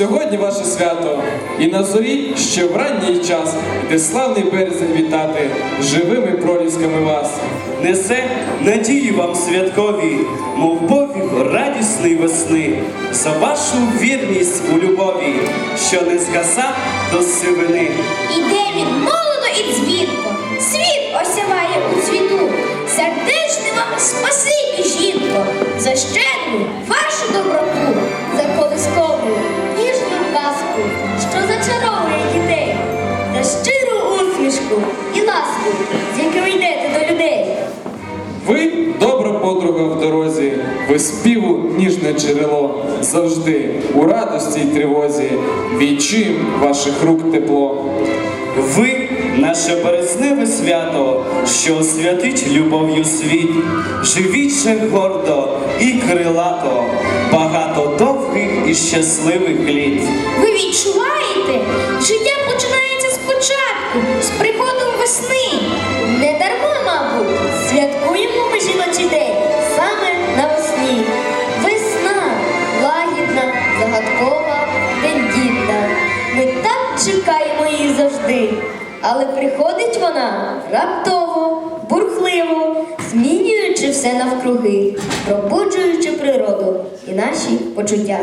Сьогодні ваше свято, і на зорі ще в ранній час іде славний березень вітати живими пролісками вас. Несе надії вам святкові, мов повік радісної весни, за вашу вірність у любові, що не згаса до сивини. Іде він молодо і дзвінко, світ осяває у цвіту. Сердечне вам спасибі, жінко, за щедру вашу доброту, співу ніжне джерело, завжди у радості й тривозі, відчуєм ваших рук тепло. Ви наше березневе свято, що освятить любов'ю світ. Живіть гордо і крилато, багато довгих і щасливих літ. Ви відчуваєте, життя чекаємо її завжди. Але приходить вона раптово, бурхливо, змінюючи все навкруги, пробуджуючи природу і наші почуття.